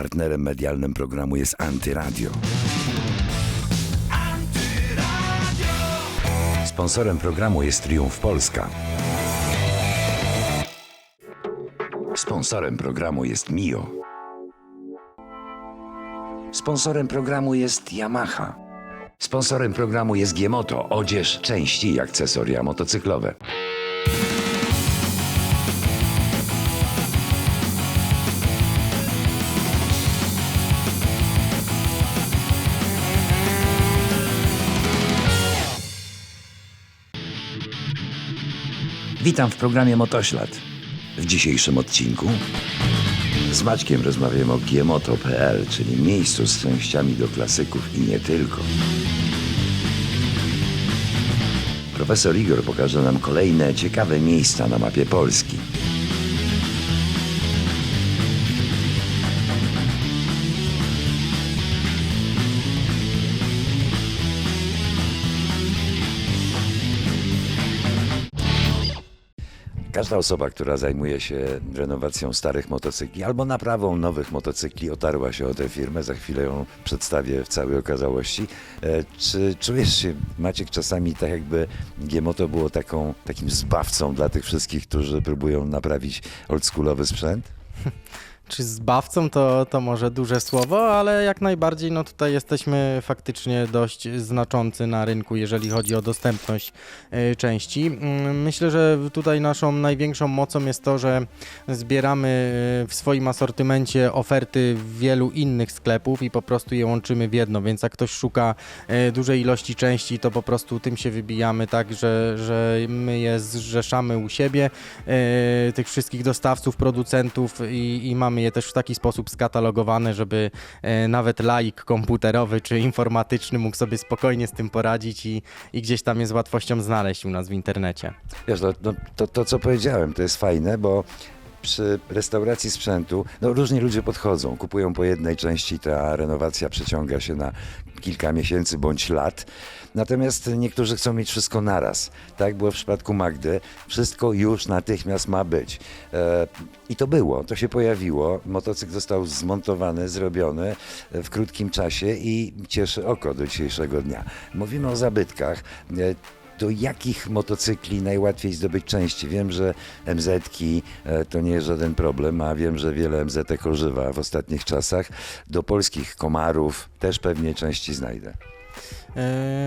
Partnerem medialnym programu jest Antyradio. Sponsorem programu jest Triumf Polska. Sponsorem programu jest Mio. Sponsorem programu jest Yamaha. Sponsorem programu jest Giemoto, odzież, części i akcesoria motocyklowe. Witam w programie Motoślad. W dzisiejszym odcinku z Maćkiem rozmawiamy o giemoto.pl, czyli miejscu z częściami do klasyków i nie tylko. Profesor Igor pokaże nam kolejne ciekawe miejsca na mapie Polski. Każda osoba, która zajmuje się renowacją starych motocykli albo naprawą nowych motocykli, otarła się o tę firmę. Za chwilę ją przedstawię w całej okazałości. E, Czy czujesz się, Maciek, czasami tak jakby Giemoto było taką, takim zbawcą dla tych wszystkich, którzy próbują naprawić oldschoolowy sprzęt? Czy zbawcą to, to może duże słowo, ale jak najbardziej no tutaj jesteśmy faktycznie dość znaczący na rynku, jeżeli chodzi o dostępność e, części. Mm, Myślę, że tutaj naszą największą mocą jest to, że zbieramy e, w swoim asortymencie oferty wielu innych sklepów i po prostu je łączymy w jedno, więc jak ktoś szuka e, dużej ilości części, to po prostu tym się wybijamy, tak, że, że my je zrzeszamy u siebie, tych wszystkich dostawców, producentów i, i mamy je też w taki sposób skatalogowane, żeby e, nawet laik komputerowy czy informatyczny mógł sobie spokojnie z tym poradzić i, i gdzieś tam je z łatwością znaleźć u nas w internecie. Wiesz, no, no, to, to co powiedziałem, to jest fajne, bo przy restauracji sprzętu, no różni ludzie podchodzą, kupują po jednej części, ta renowacja przeciąga się na kilka miesięcy bądź lat. Natomiast niektórzy chcą mieć wszystko naraz. Tak było w przypadku Magdy. Wszystko już natychmiast ma być. E, I to było, to się pojawiło. Motocykl został zmontowany, zrobiony e, w krótkim czasie i cieszy oko do dzisiejszego dnia. Mówimy o zabytkach. E, do jakich motocykli najłatwiej zdobyć części? Wiem, że MZ-ki to nie jest żaden problem, a wiem, że wiele MZ-ek używa w ostatnich czasach. Do polskich komarów też pewnie części znajdę.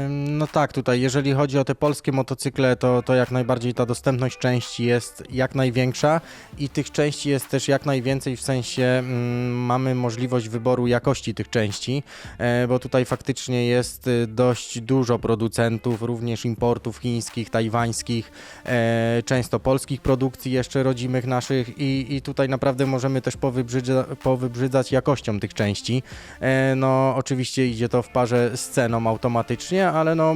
No tak, tutaj jeżeli chodzi o te polskie motocykle, to, to jak najbardziej ta dostępność części jest jak największa i tych części jest też jak najwięcej, w sensie mm, mamy możliwość wyboru jakości tych części, e, bo tutaj faktycznie jest y, dość dużo producentów, również importów chińskich, tajwańskich, e, często polskich produkcji jeszcze rodzimych naszych i, i tutaj naprawdę możemy też powybrzydza, powybrzydzać jakością tych części. E, No oczywiście idzie to w parze z ceną automatycznie, ale no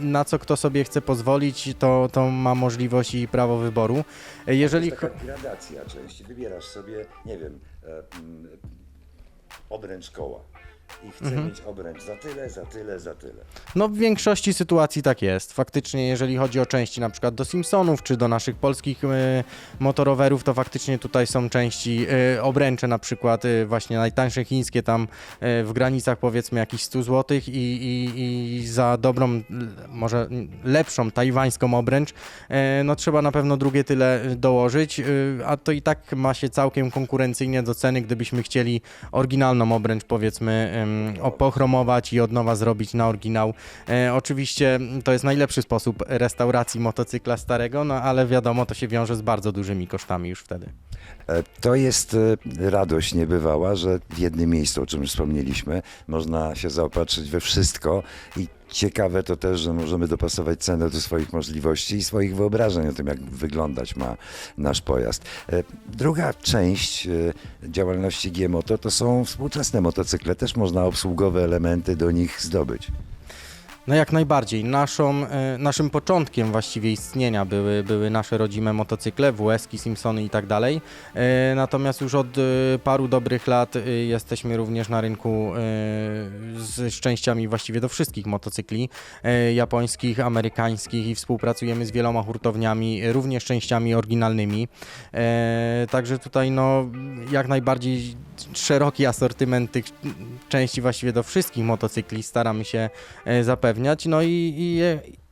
na co kto sobie chce pozwolić, to, to ma możliwość i prawo wyboru. E, Jeżeli... To jest taka gradacja części. Wybierasz sobie, nie wiem, e, mm, obręcz koła. I chcę Mhm. mieć obręcz za tyle, za tyle, za tyle. No w większości sytuacji tak jest. Faktycznie jeżeli chodzi o części na przykład do Simpsonów czy do naszych polskich e, motorowerów, to faktycznie tutaj są części e, obręcze na przykład e, właśnie najtańsze chińskie tam e, w granicach powiedzmy jakichś 100 zł i, i, i za dobrą, może lepszą tajwańską obręcz, e, no trzeba na pewno drugie tyle e, dołożyć, e, a to i tak ma się całkiem konkurencyjnie do ceny, gdybyśmy chcieli oryginalną obręcz powiedzmy em, opochromować i od nowa zrobić na oryginał. E, oczywiście to jest najlepszy sposób restauracji motocykla starego, no ale wiadomo, to się wiąże z bardzo dużymi kosztami już wtedy. E, To jest e, radość niebywała, że w jednym miejscu, o czym już wspomnieliśmy, można się zaopatrzyć we wszystko i ciekawe to też, że możemy dopasować cenę do swoich możliwości i swoich wyobrażeń o tym, jak wyglądać ma nasz pojazd. E, Druga część działalności G-Moto to są współczesne motocykle. Też można obsługowe elementy do nich zdobyć. No jak najbardziej. Naszą, e, naszym początkiem właściwie istnienia były, były nasze rodzime motocykle, WS-ki, Simpsony i tak dalej. E, Natomiast już od e, paru dobrych lat jesteśmy również na rynku z częściami właściwie do wszystkich motocykli japońskich, amerykańskich i współpracujemy z wieloma hurtowniami, również częściami oryginalnymi. Także tutaj no jak najbardziej szeroki asortyment tych części właściwie do wszystkich motocykli staramy się e, zapewniać. No i, i,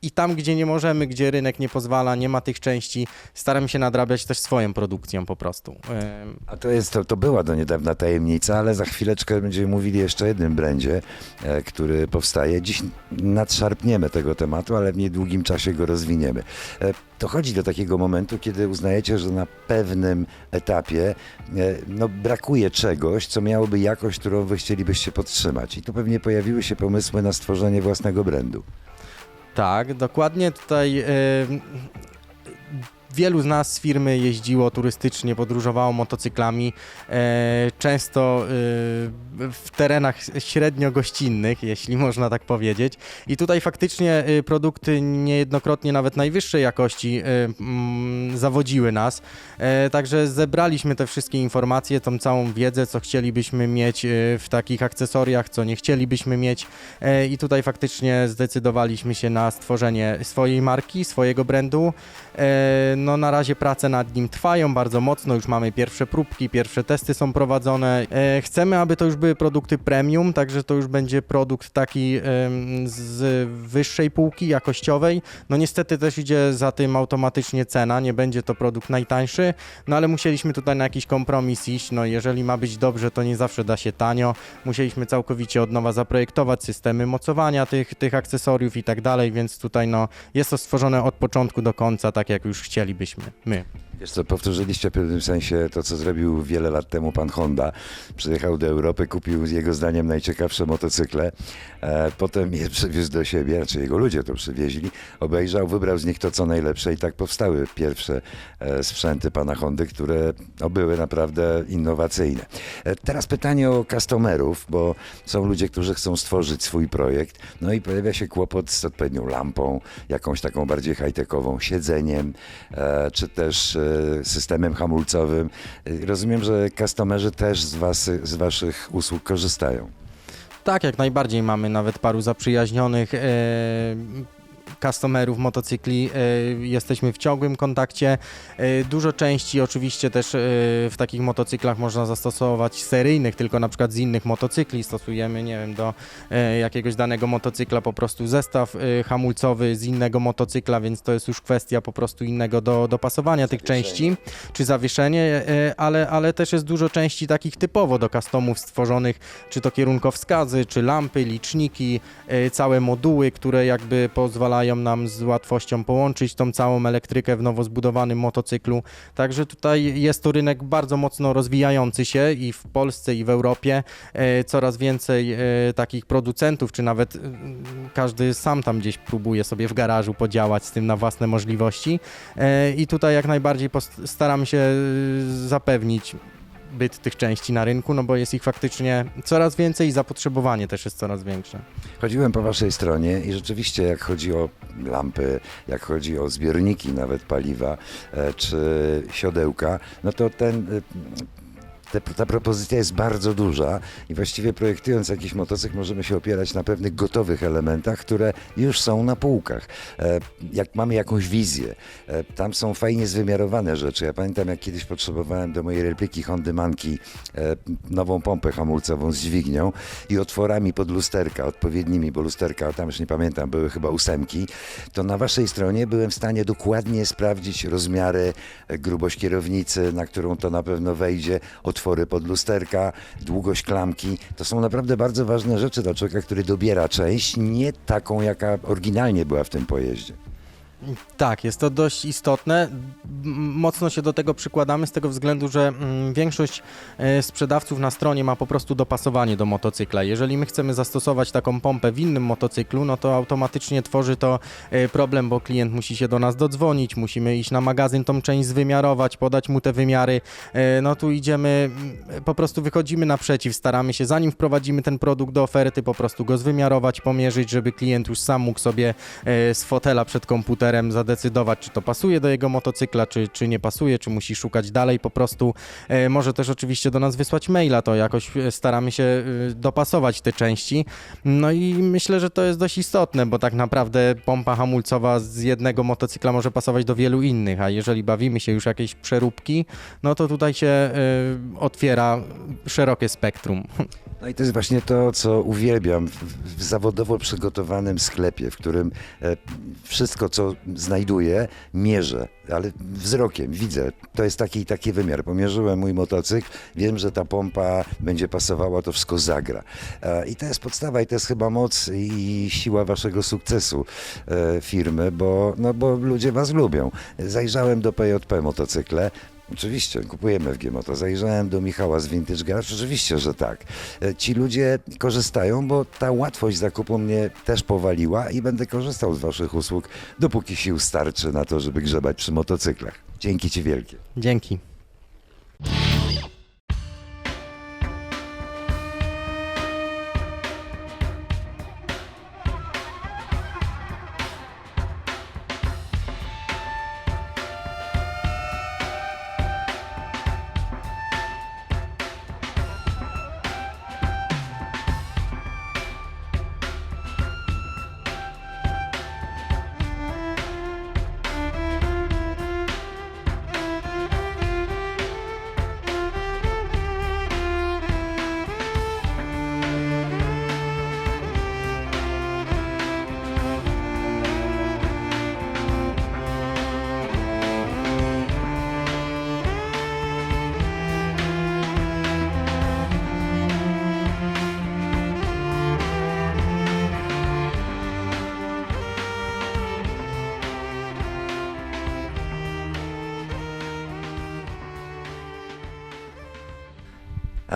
i tam, gdzie nie możemy, gdzie rynek nie pozwala, nie ma tych części, staramy się nadrabiać też swoją produkcją po prostu. A to jest, to, to była do niedawna tajemnica, ale za chwileczkę będziemy mówili jeszcze o jednym brandzie, e, który powstaje. Dziś nadszarpniemy tego tematu, ale w niedługim czasie go rozwiniemy. E, dochodzi do takiego momentu, kiedy uznajecie, że na pewnym etapie e, no, brakuje czegoś, co miałoby jakość, którą wy chcielibyście podtrzymać. I tu pewnie pojawiły się pomysły na stworzenie własnego brandu. Tak, dokładnie tutaj. Wielu z nas z firmy jeździło turystycznie, podróżowało motocyklami, e, często e, w terenach średnio gościnnych, jeśli można tak powiedzieć. I tutaj faktycznie e, produkty niejednokrotnie nawet najwyższej jakości mm, zawodziły nas. Także zebraliśmy te wszystkie informacje, tą całą wiedzę, co chcielibyśmy mieć w takich akcesoriach, co nie chcielibyśmy mieć. I tutaj faktycznie zdecydowaliśmy się na stworzenie swojej marki, swojego brandu. No na razie prace nad nim trwają bardzo mocno, już mamy pierwsze próbki, pierwsze testy są prowadzone. E, Chcemy, aby to już były produkty premium, także to już będzie produkt taki z wyższej półki jakościowej. No niestety też idzie za tym automatycznie cena, nie będzie to produkt najtańszy, no ale musieliśmy tutaj na jakiś kompromis iść. No jeżeli ma być dobrze, to nie zawsze da się tanio. Musieliśmy całkowicie od nowa zaprojektować systemy mocowania tych, tych akcesoriów i tak dalej, więc tutaj no jest to stworzone od początku do końca, tak jak już chcielibyśmy my. Wiesz co, powtórzyliście w pewnym sensie to, co zrobił wiele lat temu pan Honda. Przyjechał do Europy, kupił jego zdaniem najciekawsze motocykle, e, potem je przywiózł do siebie, znaczy jego ludzie to przywieźli, obejrzał, wybrał z nich to, co najlepsze i tak powstały pierwsze e, sprzęty pana Hondy, które no, były naprawdę innowacyjne. E, teraz pytanie o customerów, bo są ludzie, którzy chcą stworzyć swój projekt, no i pojawia się kłopot z odpowiednią lampą, jakąś taką bardziej high-techową, siedzeniem, e, czy też e, systemem hamulcowym. E, Rozumiem, że customerzy też z, was, z waszych usług korzystają. Tak, jak najbardziej mamy nawet paru zaprzyjaźnionych e, customerów motocykli. E, jesteśmy w ciągłym kontakcie. E, dużo części oczywiście też e, w takich motocyklach można zastosować seryjnych, tylko na przykład z innych motocykli stosujemy, nie wiem, do jakiegoś danego motocykla po prostu zestaw hamulcowy z innego motocykla, więc to jest już kwestia po prostu innego do, dopasowania tych części, czy zawieszenie, ale, ale też jest dużo części takich typowo do customów stworzonych, czy to kierunkowskazy, czy lampy, liczniki, całe moduły, które jakby pozwalają nam z łatwością połączyć tą całą elektrykę w nowo zbudowanym motocyklu. Także tutaj jest to rynek bardzo mocno rozwijający się i w Polsce, i w Europie. E, Coraz więcej e, takich producentów, czy nawet e, każdy sam tam gdzieś próbuje sobie w garażu podziałać z tym na własne możliwości. I tutaj jak najbardziej staramy się zapewnić byt tych części na rynku, no bo jest ich faktycznie coraz więcej i zapotrzebowanie też jest coraz większe. Chodziłem po waszej stronie i rzeczywiście jak chodzi o lampy, jak chodzi o zbiorniki nawet paliwa e, czy siodełka, no to ten... te, ta propozycja jest bardzo duża i właściwie projektując jakiś motocykl możemy się opierać na pewnych gotowych elementach, które już są na półkach. E, jak mamy jakąś wizję, e, tam są fajnie zwymiarowane rzeczy. Ja pamiętam jak kiedyś potrzebowałem do mojej repliki Hondy Manki e, nową pompę hamulcową z dźwignią i otworami pod lusterka, odpowiednimi, bo lusterka, tam już nie pamiętam, były chyba ósemki, to na waszej stronie byłem w stanie dokładnie sprawdzić rozmiary, e, grubość kierownicy, na którą to na pewno wejdzie, otwory pod lusterka, długość klamki. To są naprawdę bardzo ważne rzeczy dla człowieka, który dobiera część, nie taką, jaka oryginalnie była w tym pojeździe. Tak, jest to dość istotne. Mocno się do tego przykładamy z tego względu, że mm, większość e, sprzedawców na stronie ma po prostu dopasowanie do motocykla. Jeżeli my chcemy zastosować taką pompę w innym motocyklu, no to automatycznie tworzy to e, problem, bo klient musi się do nas dodzwonić, musimy iść na magazyn tą część zwymiarować, podać mu te wymiary. E, No tu idziemy, mm, po prostu wychodzimy naprzeciw, staramy się zanim wprowadzimy ten produkt do oferty, po prostu go zwymiarować, pomierzyć, żeby klient już sam mógł sobie z fotela przed komputerem zadecydować, czy to pasuje do jego motocykla, czy, czy nie pasuje, czy musi szukać dalej po prostu. E, Może też oczywiście do nas wysłać maila, to jakoś e, staramy się e, dopasować te części. No i myślę, że to jest dość istotne, bo tak naprawdę pompa hamulcowa z jednego motocykla może pasować do wielu innych, a jeżeli bawimy się już jakieś przeróbki, no to tutaj się otwiera szerokie spektrum. No i to jest właśnie to, co uwielbiam w, zawodowo przygotowanym sklepie, w którym wszystko, co znajduję, mierzę, ale wzrokiem widzę. To jest taki taki wymiar. Pomierzyłem mój motocykl, wiem, że ta pompa będzie pasowała, to wszystko zagra. E, I to jest podstawa i to jest chyba moc i siła waszego sukcesu e, firmy, bo, no, bo ludzie was lubią. Zajrzałem do PJP motocykle, Oczywiście, kupujemy w Gmoto. Zajrzałem do Michała z Vintage Garage, oczywiście, że tak. E, Ci ludzie korzystają, bo ta łatwość zakupu mnie też powaliła i będę korzystał z Waszych usług, dopóki sił starczy na to, żeby grzebać przy motocyklach. Dzięki Ci wielkie. Dzięki.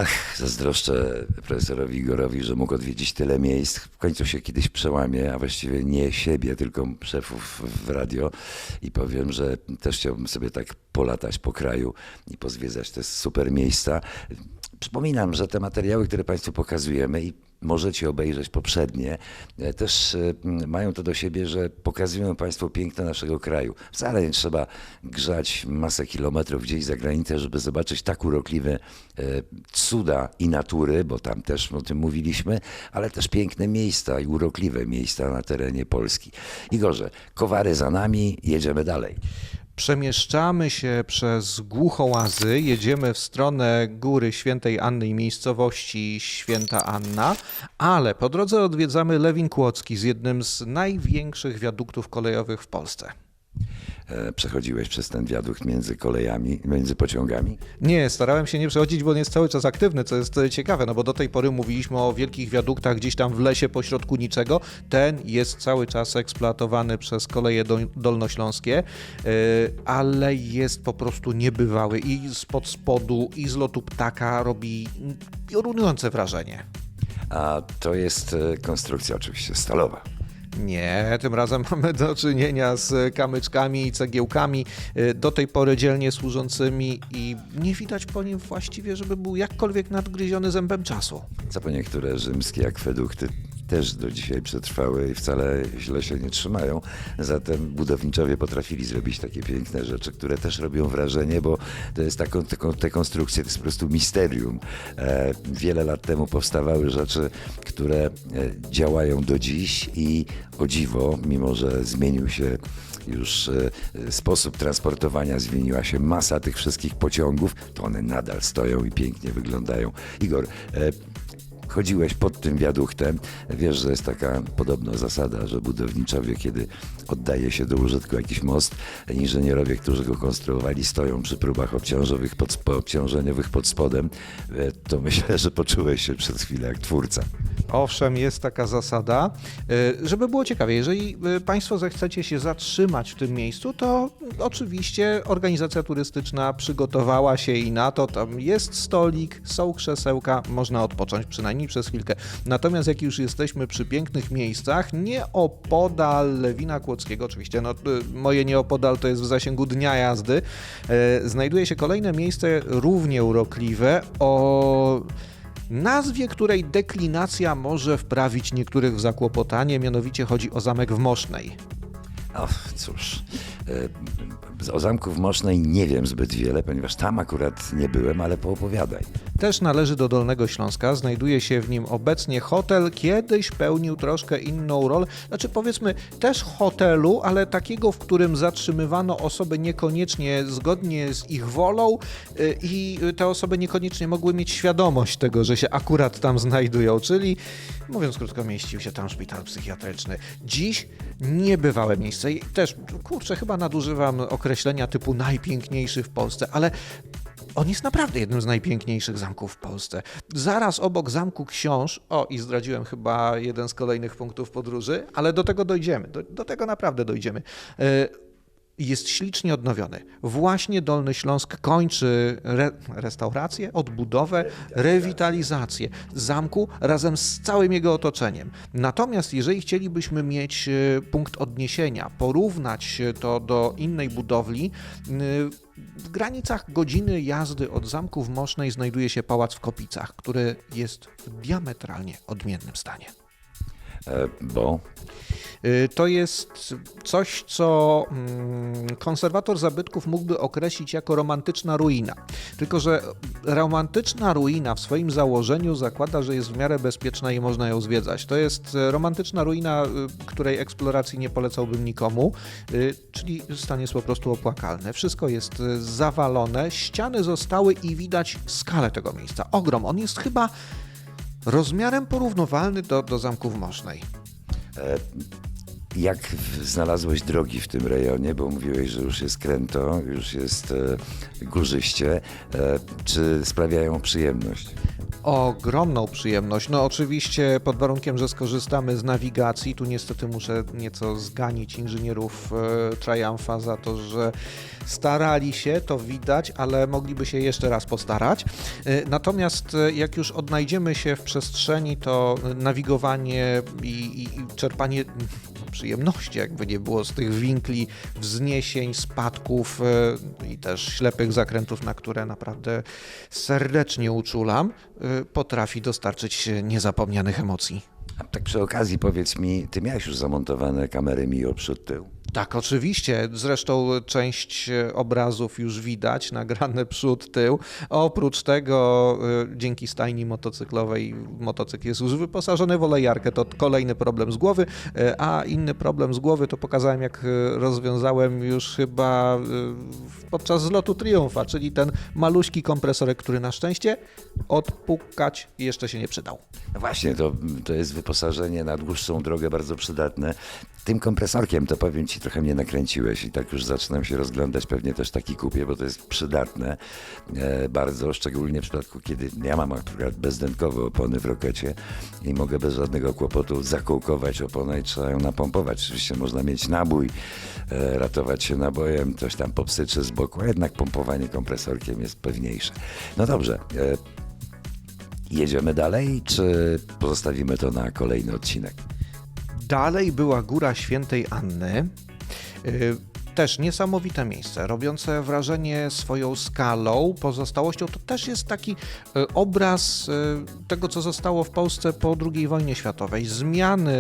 Ach, zazdroszczę profesorowi Igorowi, że mógł odwiedzić tyle miejsc. W końcu się kiedyś przełamie, a właściwie nie siebie, tylko szefów w radio i powiem, że też chciałbym sobie tak polatać po kraju i pozwiedzać te super miejsca. Przypominam, że te materiały, które Państwu pokazujemy i możecie obejrzeć poprzednie, e, też e, mają to do siebie, że pokazują Państwu piękno naszego kraju. Wcale nie trzeba grzać masę kilometrów gdzieś za granicę, żeby zobaczyć tak urokliwe e, cuda i natury, bo tam też o tym mówiliśmy, ale też piękne miejsca i urokliwe miejsca na terenie Polski. Igorze, Kowary za nami, jedziemy dalej. Przemieszczamy się przez Głuchołazy, jedziemy w stronę Góry Świętej Anny i miejscowości Święta Anna, ale po drodze odwiedzamy Lewin Kłodzki z jednym z największych wiaduktów kolejowych w Polsce. E, Przechodziłeś przez ten wiadukt między kolejami, między pociągami. Nie, starałem się nie przechodzić, bo on jest cały czas aktywny, co jest e, ciekawe, no bo do tej pory mówiliśmy o wielkich wiaduktach gdzieś tam w lesie pośrodku niczego. Ten jest cały czas eksploatowany przez koleje do, dolnośląskie, yy, ale jest po prostu niebywały i spod spodu, i z lotu ptaka robi piorunujące wrażenie. A to jest e, konstrukcja oczywiście stalowa. Nie, tym razem mamy do czynienia z kamyczkami i cegiełkami, y, do tej pory dzielnie służącymi i nie widać po nim właściwie, żeby był jakkolwiek nadgryziony zębem czasu. Co po niektóre rzymskie akwedukty też do dzisiaj przetrwały i wcale źle się nie trzymają. Zatem budowniczowie potrafili zrobić takie piękne rzeczy, które też robią wrażenie, bo to jest taką, te konstrukcje, to jest po prostu misterium. E, wiele lat temu powstawały rzeczy, które e, działają do dziś i o dziwo, mimo że zmienił się już e, sposób transportowania, zmieniła się masa tych wszystkich pociągów, to one nadal stoją i pięknie wyglądają. Igor, e, chodziłeś pod tym wiaduktem, wiesz, że jest taka podobna zasada, że budowniczowie, kiedy oddaje się do użytku jakiś most, inżynierowie, którzy go konstruowali, stoją przy próbach obciążowych pod, obciążeniowych pod spodem, e, to myślę, że poczułeś się przez chwilę jak twórca. Owszem, jest taka zasada. Y, Żeby było ciekawie, jeżeli y, Państwo zechcecie się zatrzymać w tym miejscu, to oczywiście organizacja turystyczna przygotowała się i na to. Tam jest stolik, są krzesełka, można odpocząć przynajmniej przez chwilkę. Natomiast jak już jesteśmy przy pięknych miejscach, nieopodal Lewina Kłodzkiego, oczywiście no, y, moje nieopodal to jest w zasięgu dnia jazdy, znajduje się kolejne miejsce równie urokliwe o nazwie której deklinacja może wprawić niektórych w zakłopotanie, mianowicie chodzi o zamek w Mosznej. O, cóż, o Zamku w Mosznej nie wiem zbyt wiele, ponieważ tam akurat nie byłem, ale poopowiadaj. Też należy do Dolnego Śląska, znajduje się w nim obecnie hotel, kiedyś pełnił troszkę inną rolę, znaczy powiedzmy też hotelu, ale takiego, w którym zatrzymywano osoby niekoniecznie zgodnie z ich wolą y, i te osoby niekoniecznie mogły mieć świadomość tego, że się akurat tam znajdują, czyli mówiąc krótko, mieścił się tam szpital psychiatryczny. Dziś niebywałe miejsce i też, kurczę, chyba nadużywam określenia typu najpiękniejszy w Polsce, ale on jest naprawdę jednym z najpiękniejszych zamków w Polsce. Zaraz obok Zamku Książ, o i zdradziłem chyba jeden z kolejnych punktów podróży, ale do tego dojdziemy, do, do tego naprawdę dojdziemy. E, Jest ślicznie odnowiony. Właśnie Dolny Śląsk kończy re, restaurację, odbudowę, rewitalizację zamku razem z całym jego otoczeniem. Natomiast jeżeli chcielibyśmy mieć e, punkt odniesienia, porównać to do innej budowli, e, w granicach godziny jazdy od zamku w Mosznej znajduje się pałac w Kopicach, który jest w diametralnie odmiennym stanie. E, Bo Y, To jest coś, co mm, konserwator zabytków mógłby określić jako romantyczna ruina. Tylko, że romantyczna ruina w swoim założeniu zakłada, że jest w miarę bezpieczna i można ją zwiedzać. To jest e, romantyczna ruina, y, której eksploracji nie polecałbym nikomu, y, czyli stan jest po prostu opłakalny. Wszystko jest y, zawalone, ściany zostały i widać skalę tego miejsca. Ogrom. On jest chyba rozmiarem porównywalny do, do zamku w Mosznej. jak w- znalazłeś drogi w tym rejonie, bo mówiłeś, że już jest kręto, już jest e, górzyście, e, czy sprawiają przyjemność? Ogromną przyjemność. No oczywiście pod warunkiem, że skorzystamy z nawigacji. Tu niestety muszę nieco zganić inżynierów e, Triumfa za to, że starali się, to widać, ale mogliby się jeszcze raz postarać. E, Natomiast e, jak już odnajdziemy się w przestrzeni, to nawigowanie i, i, i czerpanie przyjemności, jakby nie było z tych winkli, wzniesień, spadków e, i też ślepych zakrętów, na które naprawdę serdecznie uczulam, e, potrafi dostarczyć niezapomnianych emocji. A tak przy okazji powiedz mi, ty miałeś już zamontowane kamery MIO przód tył? Tak, oczywiście. Zresztą część obrazów już widać, nagrane przód, tył. Oprócz tego, e, dzięki stajni motocyklowej, motocykl jest już wyposażony w olejarkę. To kolejny problem z głowy. E, A inny problem z głowy to pokazałem, jak e, rozwiązałem już chyba podczas zlotu Triumfa, czyli ten maluśki kompresorek, który na szczęście odpukać jeszcze się nie przydał. Właśnie, to, to jest wyposażenie na dłuższą drogę bardzo przydatne. Tym kompresorkiem to powiem ci trochę mnie nakręciłeś i tak już zaczynam się rozglądać, pewnie też taki kupię, bo to jest przydatne e, bardzo, szczególnie w przypadku, kiedy ja mam akurat bezdętkowe opony w rokecie i mogę bez żadnego kłopotu zakołkować oponę i trzeba ją napompować. Oczywiście można mieć nabój, e, ratować się nabojem, coś tam popsyczy z boku, a jednak pompowanie kompresorkiem jest pewniejsze. No dobrze, e, Jedziemy dalej, czy pozostawimy to na kolejny odcinek? Dalej była Góra Świętej Anny. Też niesamowite miejsce, robiące wrażenie swoją skalą, pozostałością. To też jest taki y, obraz y, tego, co zostało w Polsce po II wojnie światowej. Zmiany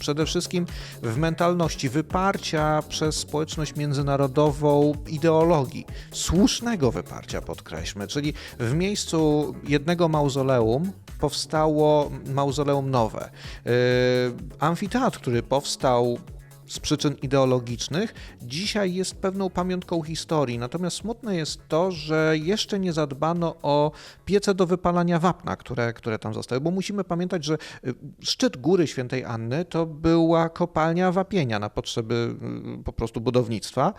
przede wszystkim w mentalności, wyparcia przez społeczność międzynarodową ideologii, słusznego wyparcia, podkreślmy. Czyli w miejscu jednego mauzoleum powstało mauzoleum nowe. Amfiteatr, który powstał z przyczyn ideologicznych, dzisiaj jest pewną pamiątką historii. Natomiast smutne jest to, że jeszcze nie zadbano o piece do wypalania wapna, które, które tam zostały, bo musimy pamiętać, że y, szczyt Góry Świętej Anny to była kopalnia wapienia na potrzeby y, po prostu budownictwa.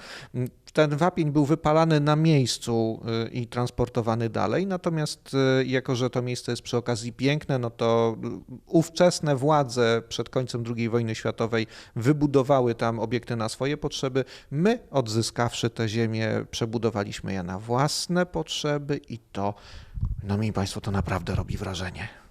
Ten wapień był wypalany na miejscu y, i transportowany dalej, natomiast y, jako, że to miejsce jest przy okazji piękne, no to y, ówczesne władze przed końcem II wojny światowej wybudowały tam obiekty na swoje potrzeby. My, odzyskawszy te ziemię, przebudowaliśmy je na własne potrzeby i to, no mi Państwo, to naprawdę robi wrażenie.